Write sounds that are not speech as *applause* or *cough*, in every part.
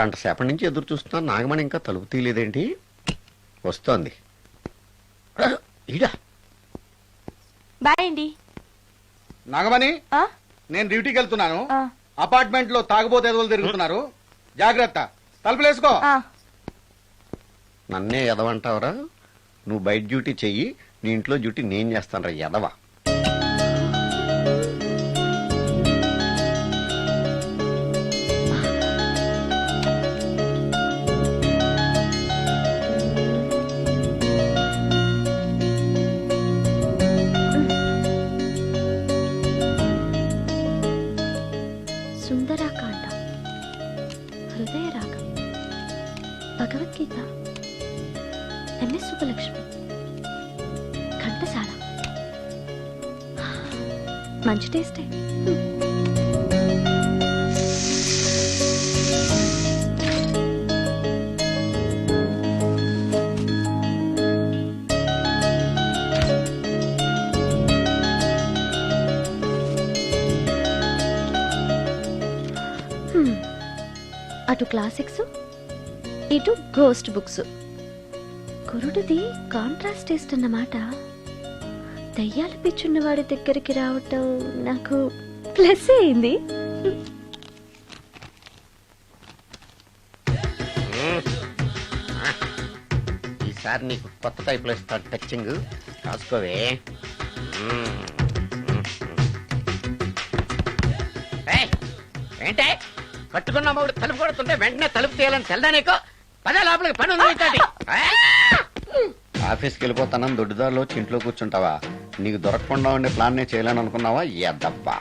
గంట సేపటి నుంచి ఎదురు చూస్తున్నా నాగమణి ఇంకా తలుపు తీయలేదేంటి? వస్తోంది. ఆ, ఈడా. బాయ్ అండి. నాగమణి ఆ? నేను డ్యూటీకి వెళ్తున్నాను. ఆ. అపార్ట్మెంట్లో తాగుబోతు ఎదవలు తిరుగుతున్నారు. జాగ్రత్త. తలుపులేసుకో ఆ. నన్నే ఎదవంటావరా? నువ్వు బయట డ్యూటీ చెయ్యి నీ ఇంట్లో డ్యూటీ నేను చేస్తాను రా ఎదవ? మంచి టేస్టే. అటు క్లాసిక్స్ ఇటు గోస్ట్ బుక్స్. కురుడిది కాంట్రాస్ట్ టేస్ట్ అన్నమాట. దయ్యాలు పిచ్చున్న వాడి దగ్గరికి రావటం నాకు ప్లస్ అయింది. ఈసారి నీకు కొత్త టైప్లో ఇస్తాను టచ్చింగ్. రాసుకోవే. ఏంటే? కట్టుకున్న మూడు తలుపు కొడుతుంటే వెంటనే తలుపు తీయాలని తెల్దా నీకు? పదే లోపలికి పని ఉంది! *laughs* ఆఫీస్కి వెళ్ళిపోతానని దొడ్డుదారిలో వచ్చి ఇంట్లో కూర్చుంటావా? నీకు దొరకకుండా ఉండే ప్లాన్ నేను చేయాలని అనుకున్నావా? ఎద్దబ్బా.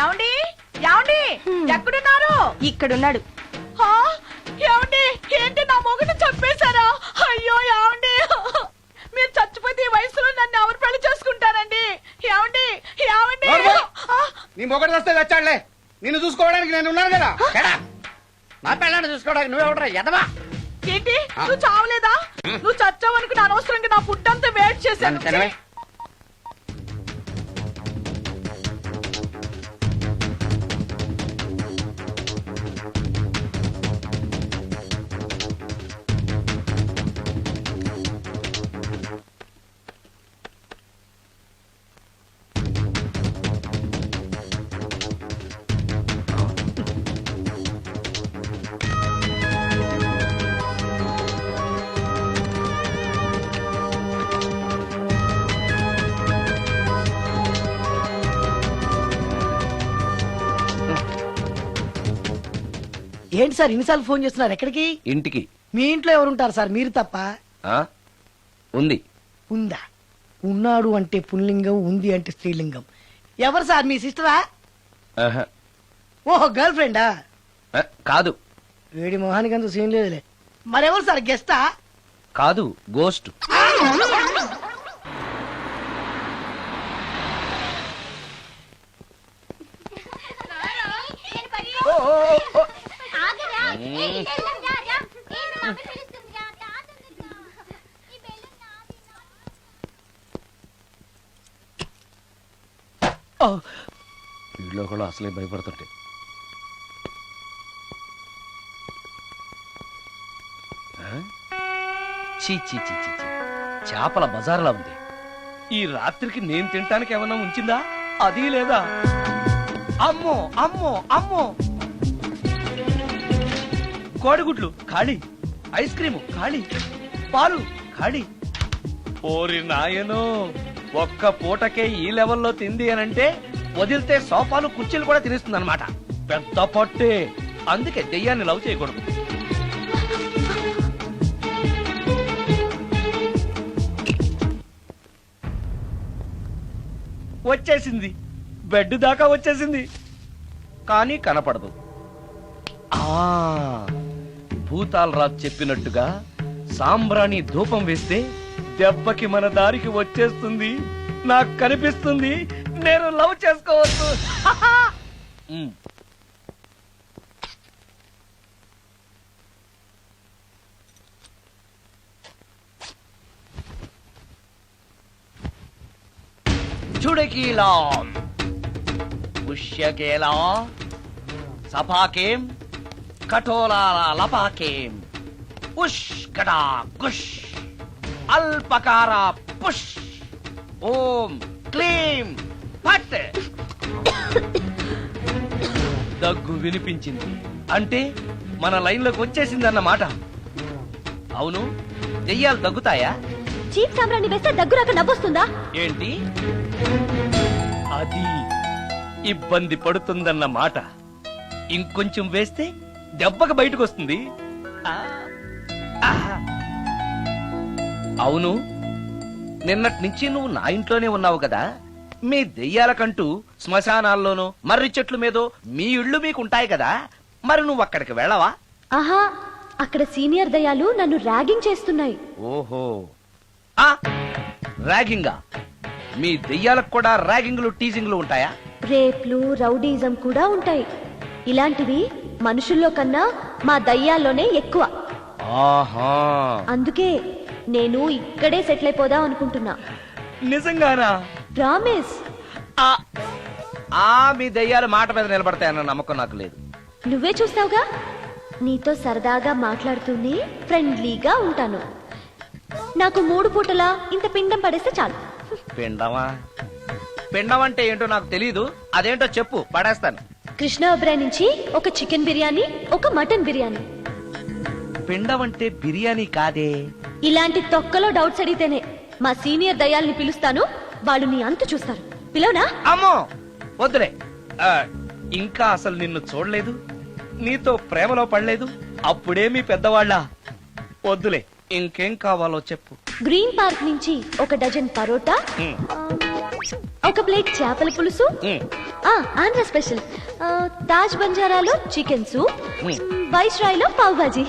ఏమండి? ఏమండి? ఎక్కడున్నారు? ఇక్కడున్నాడు. హా? ఏమండి? ఏంటి నా మొగుడు చంపేశారా? అయ్యో ఏమండి? మీరు చచ్చిపోతే ఈ వయసులో నన్ను ఎవరు పెళ్ళి చేసుకుంటారండి? ఏమండి? ఏమండి? నోర్మల్. ఆ, నీ మొగడు వస్తే వచ్చాడులే నిన్ను చూసుకోవడానికి నేను ఉన్నాను కదా. చెడా నా పిల్లని చూసుకోవడానికి నువ్వెవడరా? ఎదవా? ఏంటి? నువ్వు చావలేదా? నువ్వు చచ్చావనుకుని అనవసరంగా నా ఫుడ్ అంతా వేట్ చేశాను. ఏంటి సార్ ఇన్నిసార్లు ఫోన్ చేస్తున్నారు? ఎక్కడికి? ఇంటికి. మీ ఇంట్లో ఎవరుంటారు సార్? మీరు తప్ప? ఆ? ఉంది. ఉందా? ఉన్నాడు అంటే పుల్లింగం ఉంది అంటే స్త్రీలింగం. ఎవరు సార్ మీ సిస్టరా? ఆహా. ఓహో గర్ల్ ఫ్రెండా? ఆ, కాదు. వేడి మొహానికి అంత సీన్ లేదులే. మరెవరు సార్? గెస్టా? కాదు గోస్ట్. *laughs* వీళ్ళు కూడా అసలే భయపడుతుంటే చీ చీ చీ చీ చీ. చేపల బజార్లా ఉంది. ఈ రాత్రికి నేను తినటానికి ఏమన్నా ఉంచిందా? అది లేదా? అమ్మో అమ్మో అమ్మో! కోడిగుడ్లు ఖాళీ. ఐస్ క్రీము ఖాళీ. పాలు ఖాళీ. ఓరి నాయను ఒక్క పూటకే ఈ లెవెల్లో తింది అనంటే వదిలితే సోఫాలు కుర్చీలు కూడా తినేస్తుంది అనమాట పెద్ద పట్టే. అందుకే దెయ్యాన్ని లవ్ చేయకూడదు. వచ్చేసింది. బెడ్ దాకా వచ్చేసింది. కానీ కనపడదు. ఆ భూతాలరాజు చెప్పినట్టుగా సాంబ్రాణి ధూపం వేస్తే దెబ్బకి మన దారికి వచ్చేస్తుంది. నాకు కనిపిస్తుంది. నేను లవ్ చేసుకోవచ్చు. చుడకీలా. పుష్యకేలా. సపాకేం కఠోలాల లపాకేం. ఉష్ కడా కుష్ అల్పకార పుష్. ఓం క్లీం. ఫట్ దగ్గు వినిపించింది. అంటే మన లైన్లోకి వచ్చేసిందన్నమాట అవును దెయ్యాలు దగ్గుతాయా? చీప్ సాంబ్రాన్ని వేస్తే దగ్గురాక నవ్వొస్తుందా? ఏంటి? అది ఇబ్బంది పడుతుందన్న మాట. ఇంకొంచెం వేస్తే దెబ్బకి బయటకు వస్తుంది. అవును నిన్నటి నుంచి నువ్వు నా ఇంట్లోనే ఉన్నావు కదా? మీ దెయ్యాలకంటూ శ్మశానాల్లోనూ మర్రి చెట్ల మీదో మీ ఇళ్ళు మీకు ఉంటాయి కదా. మరి నువ్వు అక్కడికి వెళ్ళవా? ఆహా అక్కడ సీనియర్ దయాలు నన్ను ర్యాగింగ్ చేస్తున్నాయి. ఓహో. ఆ ర్యాగింగా? మీ దెయ్యాలకు కూడా ర్యాగింగ్లు టీజింగ్లు ఉంటాయా? రేప్లు రౌడీజం కూడా ఉంటాయి. ఇలాంటివి మనుషుల్లో కన్నా మా దయ్యాల్లోనే ఎక్కువ. ఆహా. అందుకే నేను ఇక్కడే సెటిల్ అయిపోదాం అనుకుంటున్నా. నిజంగానా? ప్రామిస్. ఆ మీ దెయ్యాలు మాట మీద నిలబడతాయన్న నమ్మకం నాకు లేదు. నువ్వే చూస్తావుగా? నీతో సరదాగా మాట్లాడుతూనే ఫ్రెండ్లీగా ఉంటాను. నాకు మూడు పూటలా ఇంత పిండం పడేస్తే చాలు. పిండమా? పిండం అంటే ఏంటో నాకు తెలీదు. అదేంటో చెప్పు పడేస్తాను. కృష్ణ ఒబ్రాయ్ నుంచి ఒక చికెన్ బిర్యానీ ఒక మటన్ బిర్యానీ. పిండం అంటే బిర్యానీ కాదే? ఇలాంటి తొక్కలో డౌట్స్ అడిగితేనే మా సీనియర్ దయాల్ని పిలుస్తాను. వాళ్ళు నీ అంతు చూస్తారు. పిలవనా? అమ్మో! వద్దులే. ఆ, ఇంకా అసలు నిన్ను చూడలేదు నీతో ప్రేమలో పడలేదు అప్పుడే మీ పెద్దవాళ్ళ. వద్దులే ఇంకేం కావాలో చెప్పు. గ్రీన్ పార్క్ నుంచి ఒక డజన్ పరోటా ఉమ్, ఒక ప్లేట్ చేపల పులుసు ఉమ్, ఆ, ఆంధ్ర స్పెషల్. ఆ, తాజ్ బంజారాలో చికెన్ సూప్ ఉమ్. వైస్ రాయ్లో పావ్ భాజీ.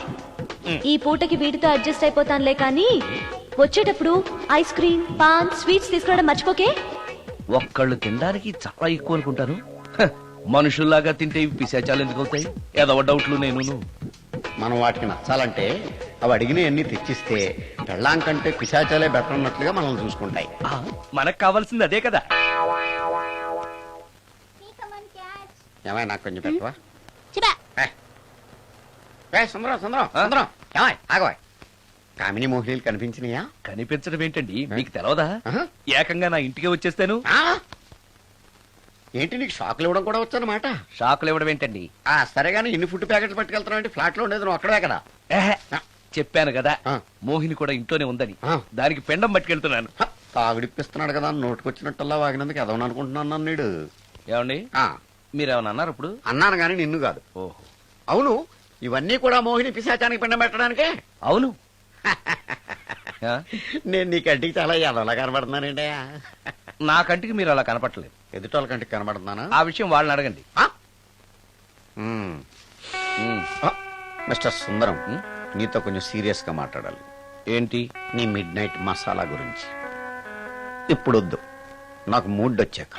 ఈ పూటకి వీటితో అడ్జస్ట్ అయిపోతానులే కానీ వచ్చేటప్పుడు ఐస్ క్రీమ్ పాన్ స్వీట్స్ తీసుకురావడం మర్చిపోకే? ఒక్కళ్ళు తినడానికి చాలా ఎక్కువ అనుకుంటాను. హ, మనుషుల్లాగా తింటే ఇవి పిశాచాలు ఎందుకు అవుతాయి? ఏదో డౌట్లు నేను మనం వాటికి నచ్చాలంటే అవి అడిగినవన్నీ తెచ్చిస్తే పెళ్ళాం కంటే పిశాచాలే బెటర్ అన్నట్లుగా మనల్ని చూసుకుంటాయి. మనకు కావాల్సింది అదే కదా. నాకు కొంచెం పెట్టవా. ఏ, సుందరం సుందరం ఆ? సుందరం. ఏమై ఆగవా కామిని మోహినీలు కనిపించినాయా? కనిపించడం ఏంటండి? మీకు తెలవదా? ఆహా. ఏకంగా నా ఇంటికి వచ్చేస్తాను. ఆ? ఏంటి నీకు షాకులు ఇవ్వడం కూడా వచ్చనమాట? షాకులు ఇవ్వడం ఏంటండి? ఆ సరే కానీ ఇన్ని ఫుడ్ ప్యాకెట్లు పట్టుకెళ్తున్నావు అంటే ఫ్లాట్లో ఉండేది నువ్వు అక్కడే కదా. ఏహే. చెప్పాను కదా ఆ. మోహిని కూడా ఇంట్లోనే ఉందని. ఆ. దానికి పెండం పట్టుకెళ్తున్నాను. హ, తాగుడిప్పిస్తున్నాడు కదా నోటుకొచ్చినట్టల్లా వాగినందుకు ఎదవని అనుకుంటున్నాను నన్ను నీడు. ఏమండి? ఆ, మీరేమన్నా అన్నారు ఇప్పుడు? అన్నాను కానీ నిన్ను కాదు. ఓహో. అవును ఇవన్నీ కూడా మోహిని పిశాచానికి పిండం పెట్టడానికే? అవును? నేను నీ కంటికి చాలా ఎదవలా కనబడుతున్నానండి. నా కంటికి మీరు అలా కనపట్లేదు ఎదుటోళ్ళ కంటికి కనబడుతున్నానా? ఆ విషయం వాళ్ళని అడగండి. మిస్టర్ సుందరం నీతో కొంచెం సీరియస్గా మాట్లాడాలి. ఏంటి? నీ మిడ్ నైట్ మసాలా గురించి. ఇప్పుడు వద్దు నాకు మూడ్ వచ్చాక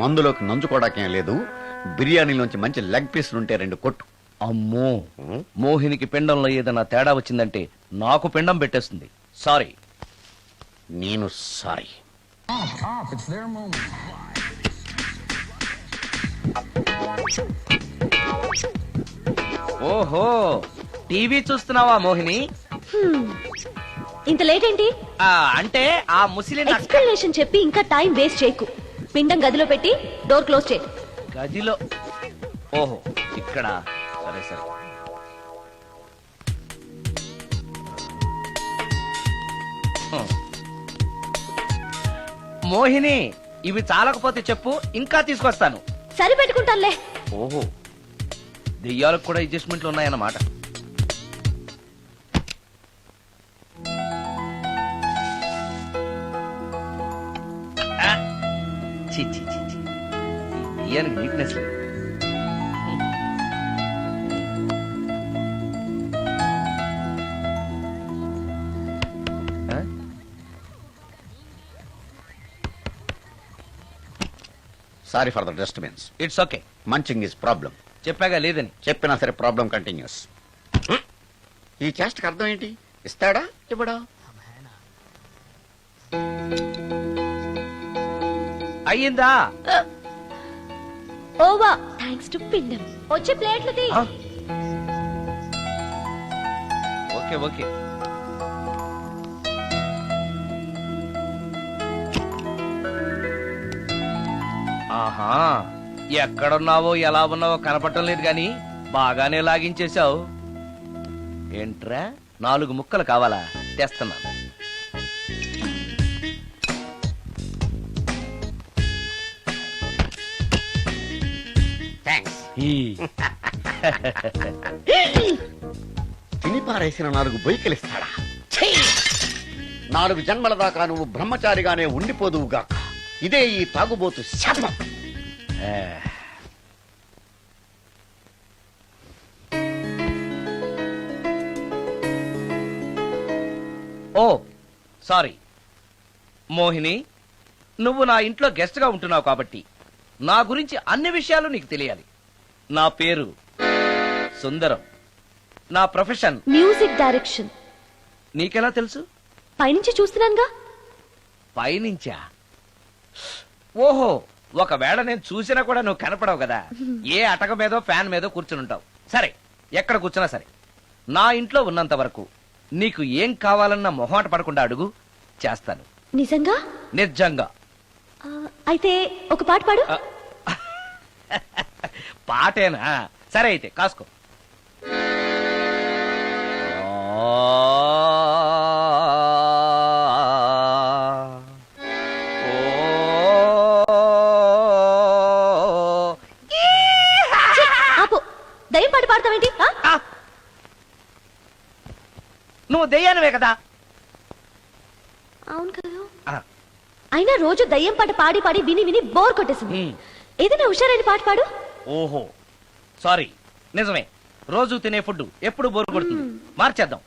మందులోకి నంచుకోవడాకేం లేదు. బిర్యానీలోంచి మంచి లెగ్ పీసులు ఉంటే రెండు కొట్టు. అమ్మో. మోహినికి పిండంలో ఏదైనా తేడా వచ్చిందంటే నాకు పిండం పెట్టేస్తుంది. సారీ. నేను సారీ. ఓహో. టీవీ చూస్తున్నావా మోహిని. ఇంత లేట్ ఏంటి ఆ, అంటే ఆ ముసిలి ఎక్స్ప్లెనేషన్ చెప్పి ఇంకా టైం వేస్ట్ చేయకు. పిండం గదిలో పెట్టి డోర్ క్లోజ్ చేయి. గదిలో ఓహో ఇక్కడ. సరే సరే. మోహిని ఇవి చాలకపోతే చెప్పు ఇంకా తీసుకొస్తాను. సరి పెట్టుకుంటానులే ఓహో దెయ్యాలకు కూడా అడ్జస్ట్మెంట్లు ఉన్నాయన్నమాట. దెయ్యానికి నీట్నెస్ లేదు. Sorry for the disturbance it's okay munching is problem చెప్పాగా లేదని. చెప్పినా సరే ప్రాబ్లం కంటిన్యూస్ ఈ చేష్టకి అర్థం ఏంటి? ఇస్తాడా? ఇవ్వడా? అయ్యిందా? ఓవా. థ్యాంక్స్ టు పిండం వచ్చే ప్లేట్లు తీ? Okay okay. ఆహా ఎక్కడున్నావో ఎలా ఉన్నావో కనపడటం లేదు గాని బాగానే లాగించేశావు. ఏంట్రా నాలుగు ముక్కలు కావాలా? తెస్తున్నాను థ్యాంక్స్ ఈ. తిని పారేసిన నాలుగు బొయ్యకిలిస్తాడా ఛీ! నాలుగు జన్మల దాకా నువ్వు బ్రహ్మచారిగానే ఉండిపోదువుగాక. ఇదే ఈ తాగుబోతు శాపం. ఓ సారీ. మోహిని నువ్వు నా ఇంట్లో గెస్ట్గా ఉంటున్నావు కాబట్టి నా గురించి అన్ని విషయాలు నీకు తెలియాలి. నా పేరు సుందరం. నా ప్రొఫెషన్ మ్యూజిక్ డైరెక్షన్. నీకెలా తెలుసు? పైనుంచి చూస్తున్నానుగా. పైనుంచా? ఓహో ఒకవేళ నేను చూసినా కూడా నువ్వు కనపడవు కదా. *laughs* ఏ అటక మీదో ఫ్యాన్ మీదో కూర్చుని ఉంటావు. సరే ఎక్కడ కూర్చున్నా సరే. నా ఇంట్లో ఉన్నంత వరకు నీకు ఏం కావాలన్న మొహాట పడకుండా అడుగు చేస్తాను. నిజంగా? నిజంగా. ఆ, అయితే ఒక పాట పాడు. ఆ, పాటేనా? సరే అయితే కాసుకో. నువ్వు దెయ్యానివే కదా. అవును కదా. ఆ, అయినా రోజు దయ్యం పాట పాడి పాడి విని విని బోర్ కొట్టేసింది. ఉమ్. ఏదైనా హుషారైన పాట పాడు. ఓహో. సారీ. నిజమే. రోజు తినే ఫుడ్ ఎప్పుడు బోరు కొడుతుంది. మార్చేద్దాం.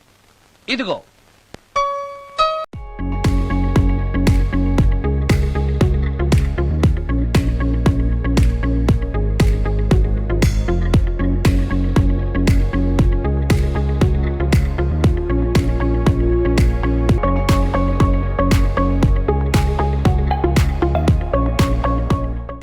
ఇదిగో.